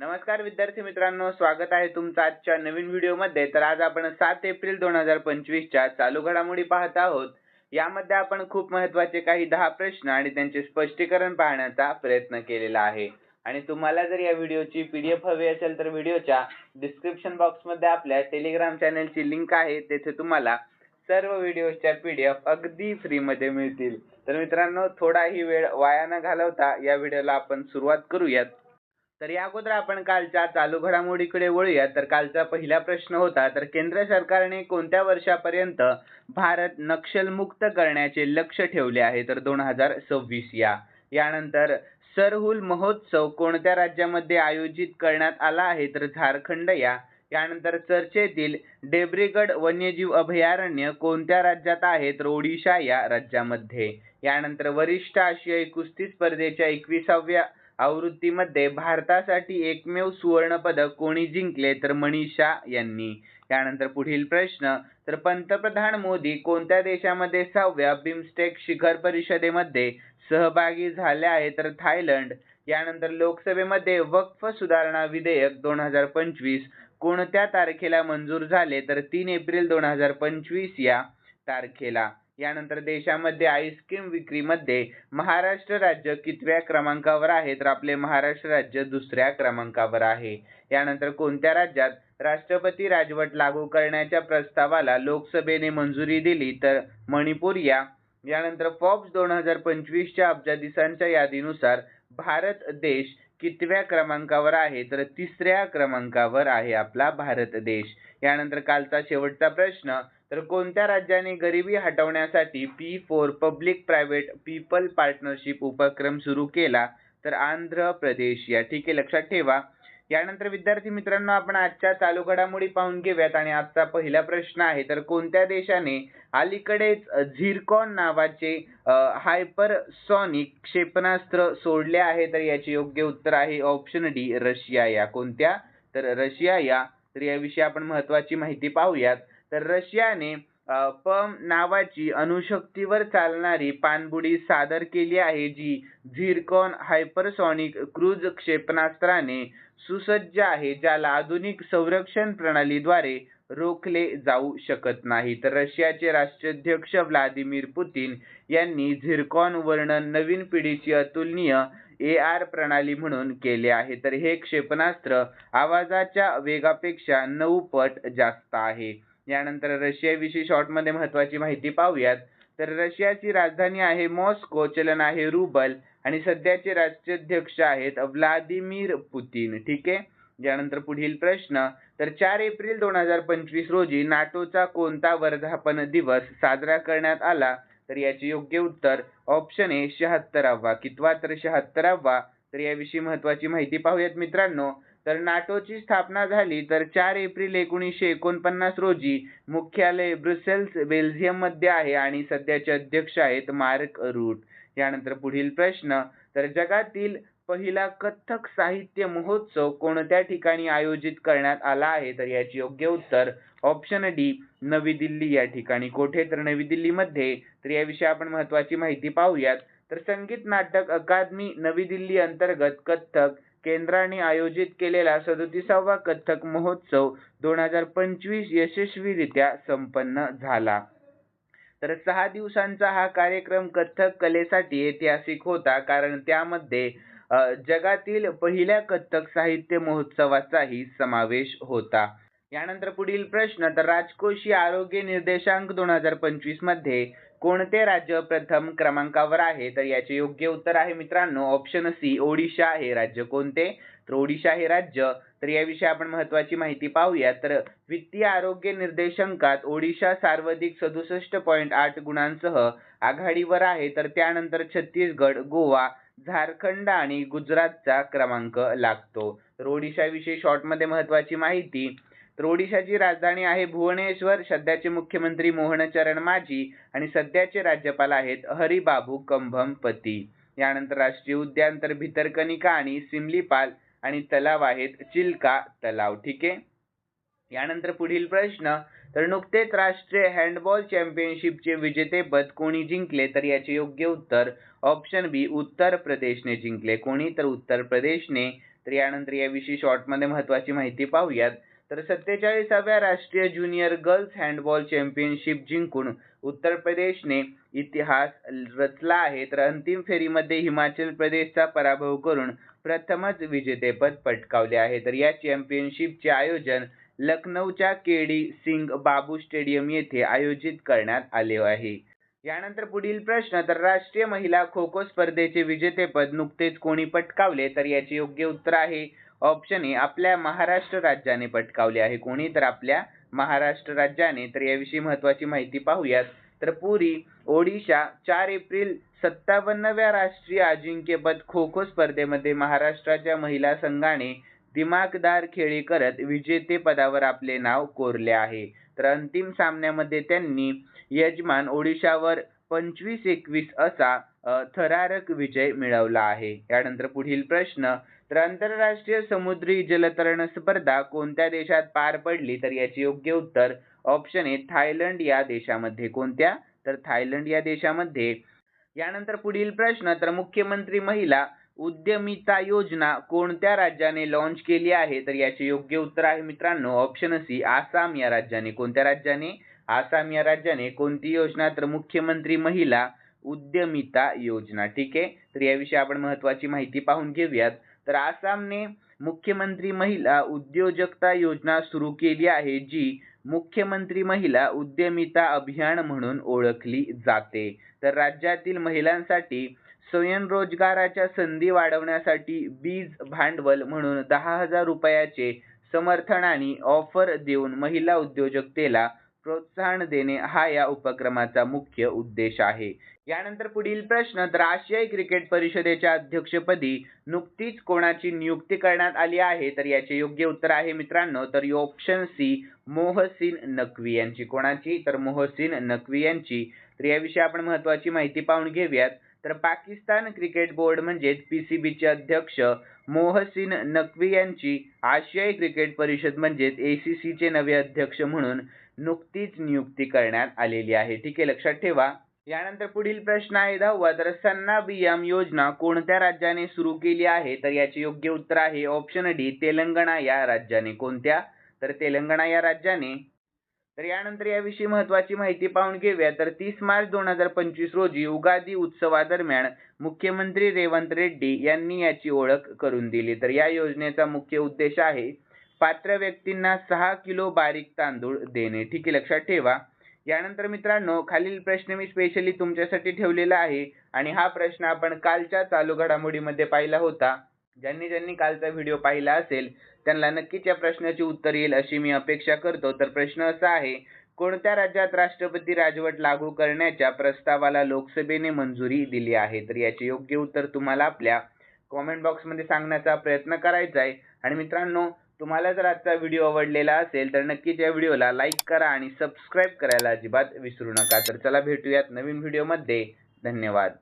नमस्कार विद्यार्थी मित्रांनो स्वागत आहे तुमचं आजच्या नवीन व्हिडिओमध्ये. तर आज आपण सात एप्रिल दोन हजार पंचवीसच्या चालू घडामोडी पाहत आहोत. यामध्ये आपण खूप महत्त्वाचे काही दहा प्रश्न आणि त्यांचे स्पष्टीकरण पाहण्याचा प्रयत्न केलेला आहे. आणि तुम्हाला जर या व्हिडिओची पीडीएफ हवी असेल तर व्हिडिओच्या डिस्क्रिप्शन बॉक्समध्ये आपल्या टेलिग्राम चॅनलची लिंक आहे. तेथे तुम्हाला सर्व व्हिडिओच्या पीडीएफ अगदी फ्रीमध्ये मिळतील. तर मित्रांनो थोडाही वेळ वाया न घालवता या व्हिडिओला आपण सुरुवात करूयात. तर या अगोदर आपण कालच्या चालू घडामोडीकडे वळूया. तर कालचा पहिला प्रश्न होता तर केंद्र सरकारने कोणत्या वर्षापर्यंत भारत नक्षलमुक्त करण्याचे लक्ष ठेवले आहे? तर दोन हजार सव्वीस या. यानंतर सरहुल महोत्सव कोणत्या राज्यामध्ये आयोजित करण्यात आला आहे? तर झारखंड या. यानंतर चर्चेतील डेब्रीगड वन्यजीव अभयारण्य कोणत्या राज्यात आहे? तर ओडिशा या राज्यामध्ये. यानंतर वरिष्ठ आशियाई कुस्ती स्पर्धेच्या एकविसाव्या आवृत्तीमध्ये भारतासाठी एकमेव सुवर्ण पदक कोणी जिंकले तर मनीषा यांनी. त्यानंतर पुढील प्रश्न तर पंतप्रधान मोदी कोणत्या देशामध्ये सहाव्या बिमस्टेक शिखर परिषदेमध्ये सहभागी झाले आहे तर थायलंड? यानंतर लोकसभेमध्ये वक्फ सुधारणा विधेयक दोन हजार पंचवीस कोणत्या तारखेला मंजूर झाले तर तीन एप्रिल दोन हजार पंचवीस या तारखेला? यानंतर देशामध्ये आईस्क्रीम विक्रीमध्ये महाराष्ट्र राज्य कितव्या क्रमांकावर आहे? तर आपले महाराष्ट्र राज्य दुसऱ्या क्रमांकावर आहे. यानंतर कोणत्या राज्यात राष्ट्रपती राजवट लागू करण्याच्या प्रस्तावाला लोकसभेने मंजुरी दिली? तर मणिपूर या. यानंतर फॉब्स दोन हजार पंचवीसच्या अब्जाधीशांच्या यादीनुसार भारत देश कितव्या क्रमांकावर आहे? तर तिसऱ्या क्रमांकावर आहे आपला भारत देश. यानंतर कालचा शेवटचा प्रश्न तर कोणत्या राज्याने गरिबी हटवण्यासाठी P four public private people partnership उपक्रम सुरू केला? तर आंध्र प्रदेश या ठीक आहे लक्षात ठेवा. यानंतर विद्यार्थी मित्रांनो आपण आजच्या चालू घडामोडी पाहून घेऊयात. आणि आजचा पहिला प्रश्न आहे तर कोणत्या देशाने अलीकडेच झिरकॉन नावाचे हायपरसॉनिक क्षेपणास्त्र सोडले आहे? तर याचे योग्य उत्तर आहे ऑप्शन डी रशिया या. कोणत्या? तर रशिया या. तर याविषयी आपण महत्वाची माहिती पाहूयात. तर रशियाने पम नावाची अणुशक्तीवर चालणारी पाणबुडी सादर केली आहे जी झिरकॉन हायपरसॉनिक क्रूज क्षेपणास्त्राने सुसज्ज आहे ज्याला आधुनिक संरक्षण प्रणालीद्वारे रोखले जाऊ शकत नाही. तर रशियाचे राष्ट्राध्यक्ष व्लादिमीर पुतीन यांनी झिरकॉन वर्णन नवीन पिढीची अतुलनीय ए आर प्रणाली म्हणून केले आहे. तर हे क्षेपणास्त्र आवाजाच्या वेगापेक्षा नऊ पट जास्त आहे. यानंतर रशियाविषयी शॉर्टमध्ये महत्वाची माहिती पाहूयात. तर रशियाची राजधानी आहे मॉस्को चलन आहे रुबल आणि सध्याचे राष्ट्राध्यक्ष आहेत व्लादिमीर पुतीन ठीक आहे? यानंतर पुढील प्रश्न तर चार एप्रिल दोन हजार पंचवीस रोजी नाटोचा कोणता वर्धापन दिवस साजरा करण्यात आला? तर याचे योग्य उत्तर ऑप्शन ए शहात्तरावा कितवा तर शहात्तरावा. तर याविषयी महत्वाची माहिती पाहूयात मित्रांनो. तर नाटोची स्थापना झाली तर चार एप्रिल एकोणीसशे एकोणपन्नास रोजी मुख्यालय ब्रुसेल्स बेल्जियममध्ये आहे आणि सध्याचे अध्यक्ष आहेत मार्क रूट. यानंतर पुढील प्रश्न तर जगातील पहिला कथ्थक साहित्य महोत्सव कोणत्या ठिकाणी आयोजित करण्यात आला आहे? तर याचे योग्य उत्तर ऑप्शन डी नवी दिल्ली. या ठिकाणी कोठे? तर नवी दिल्लीमध्ये तर याविषयी आपण महत्वाची माहिती पाहूयात. तर संगीत नाटक अकादमी नवी दिल्ली अंतर्गत कथ्थक केंद्राने आयोजित केलेला सदोतीसावा कथ्थक महोत्सव दोन हजार पंचवीस यशस्वीरित्या संपन्न झाला. तर सहा दिवसांचा हा कार्यक्रम कथ्थक कलेसाठी ऐतिहासिक होता कारण त्यामध्ये जगातील पहिल्या कथ्थक साहित्य महोत्सवाचाही समावेश होता. यानंतर पुढील प्रश्न तर राजकोषीय आरोग्य निर्देशांक दोन हजार पंचवीसमध्ये कोणते राज्य प्रथम क्रमांकावर आहे? तर याचे योग्य उत्तर आहे मित्रांनो ऑप्शन सी ओडिशा हे राज्य कोणते? तर ओडिशा हे राज्य. तर याविषयी आपण महत्वाची माहिती पाहूया. तर वित्तीय आरोग्य निर्देशांकात ओडिशा सर्वाधिक सदुसष्ट पॉईंट आठ गुणांसह आघाडीवर आहे. तर त्यानंतर छत्तीसगड गोवा झारखंड आणि गुजरातचा क्रमांक लागतो. तर ओडिशाविषयी शॉर्टमध्ये महत्वाची माहिती तर ओडिशाची राजधानी आहे भुवनेश्वर. सध्याचे मुख्यमंत्री मोहनचरण माझी आणि सध्याचे राज्यपाल आहेत हरिबाबू कंभमपती. यानंतर राष्ट्रीय उद्यान तर भितरकनिका आणि सिमलीपाल आणि तलाव आहेत चिल्का तलाव ठीक आहे? यानंतर पुढील प्रश्न तर नुकतेच राष्ट्रीय हँडबॉल चॅम्पियनशिपचे विजेतेपद कोणी जिंकले तर याचे योग्य उत्तर ऑप्शन बी उत्तर प्रदेशने जिंकले. कोणी? तर उत्तर प्रदेशने. तर यानंतर याविषयी शॉर्टमध्ये महत्वाची माहिती पाहूयात. तर सत्तेचाळीसाव्या राष्ट्रीय ज्युनियर गर्ल्स हँडबॉल चॅम्पियनशिप जिंकून उत्तर प्रदेशने इतिहास रचला आहे. तर अंतिम फेरीमध्ये हिमाचल प्रदेशचा पराभव करून प्रथमच विजेतेपद पटकावले आहे. तर या चॅम्पियनशिपचे आयोजन लखनौच्या केडी सिंग बाबू स्टेडियम येथे आयोजित करण्यात आले आहे. यानंतर पुढील प्रश्न तर राष्ट्रीय महिला खो खो स्पर्धेचे विजेतेपद नुकतेच कोणी पटकावले? तर याचे योग्य उत्तर आहे ऑप्शन ए आपल्या महाराष्ट्र राज्याने पटकावले आहे. कोणी तर आपल्या महाराष्ट्र राज्याने तर याविषयी महत्वाची माहिती पाहूयात. तर पुरी ओडिशा चार एप्रिल सत्तावन्नव्या राष्ट्रीय अजिंक्यपद खो खो स्पर्धेमध्ये महाराष्ट्राच्या महिला संघाने दिमागदार खेळी करत विजेतेपदावर आपले नाव कोरले आहे. तर अंतिम सामन्यामध्ये त्यांनी यजमान ओडिशावर पंचवीस एकवीस असा थरारक विजय मिळवला आहे. यानंतर पुढील प्रश्न तर आंतरराष्ट्रीय समुद्री जलतरण स्पर्धा कोणत्या देशात पार पडली तर याचे योग्य उत्तर ऑप्शन ए थायलंड या देशामध्ये. कोणत्या? तर थायलंड या देशामध्ये. यानंतर पुढील प्रश्न तर मुख्यमंत्री महिला उद्यमिता योजना कोणत्या राज्याने लॉन्च केली आहे? तर याचे योग्य उत्तर आहे मित्रांनो ऑप्शन सी आसाम या राज्याने. कोणत्या राज्याने? आसाम या राज्याने. कोणती योजना? तर मुख्यमंत्री महिला उद्यमिता योजना. ठीक आहे? तर याविषयी आपण महत्वाची माहिती पाहून घेऊयात. तर आसामने मुख्यमंत्री महिला उद्योजकता योजना सुरू केली आहे जी मुख्यमंत्री महिला उद्यमिता अभियान म्हणून ओळखली जाते. तर राज्यातील महिलांसाठी स्वयंरोजगाराच्या संधी वाढवण्यासाठी बीज भांडवल म्हणून दहा हजार रुपयाचे समर्थन आणि ऑफर देऊन महिला उद्योजकतेला प्रोत्साहन देणे हा या उपक्रमाचा मुख्य उद्देश आहे. यानंतर पुढील प्रश्न तर आशियाई क्रिकेट परिषदेच्या अध्यक्षपदी नुकतीच कोणाची नियुक्ती करण्यात आली आहे? तर याचे योग्य उत्तर आहे मित्रांनो तर ऑप्शन सी मोहसिन नकवी यांची. कोणाची? तर मोहसिन नकवी यांची. तर याविषयी आपण महत्वाची माहिती पाहून घेऊयात. तर पाकिस्तान क्रिकेट बोर्ड म्हणजेच पीसीबीचे अध्यक्ष मोहसिन नकवी यांची आशियाई क्रिकेट परिषद म्हणजेच एसीसीचे नवे अध्यक्ष म्हणून नुकतीच नियुक्ती करण्यात आलेली आहे. ठीक आहे लक्षात ठेवा. यानंतर पुढील प्रश्न आहे दहावा तर सन्ना बियाम योजना कोणत्या राज्याने सुरू केली आहे? तर याचे योग्य उत्तर आहे ऑप्शन डी तेलंगणा या राज्याने. कोणत्या? तर तेलंगणा या राज्याने. तर यानंतर याविषयी महत्वाची माहिती पाहून घेऊया. तर तीस मार्च दोन हजार पंचवीस रोजी उगादी उत्सवादरम्यान मुख्यमंत्री रेवंत रेड्डी यांनी याची ओळख करून दिली. तर या योजनेचा मुख्य उद्देश आहे पात्र व्यक्तींना सहा किलो बारीक तांदूळ देणे. ठीक आहे लक्षात ठेवा. यानंतर मित्रांनो खालील प्रश्न मी स्पेशली तुमच्यासाठी ठेवलेला आहे आणि हा प्रश्न आपण कालच्या चालू घडामोडीमध्ये पाहिला होता. ज्यांनी ज्यांनी कालचा व्हिडिओ पाहिला असेल त्यांना नक्कीच या प्रश्नाची उत्तर येईल अशी मी अपेक्षा करतो. तर प्रश्न असा आहे कोणत्या राज्यात राष्ट्रपती राजवट लागू करण्याच्या प्रस्तावाला लोकसभेने मंजुरी दिली आहे? तर याचे योग्य उत्तर तुम्हाला आपल्या कॉमेंट बॉक्समध्ये सांगण्याचा प्रयत्न करायचा आहे. आणि मित्रांनो तुम्हाला जर आजचा व्हिडिओ आवडलेला असेल तर नक्कीच या व्हिडिओला लाईक करा आणि सबस्क्राईब करायला अजिबात विसरू नका. तर चला भेटूयात नवीन व्हिडिओमध्ये धन्यवाद.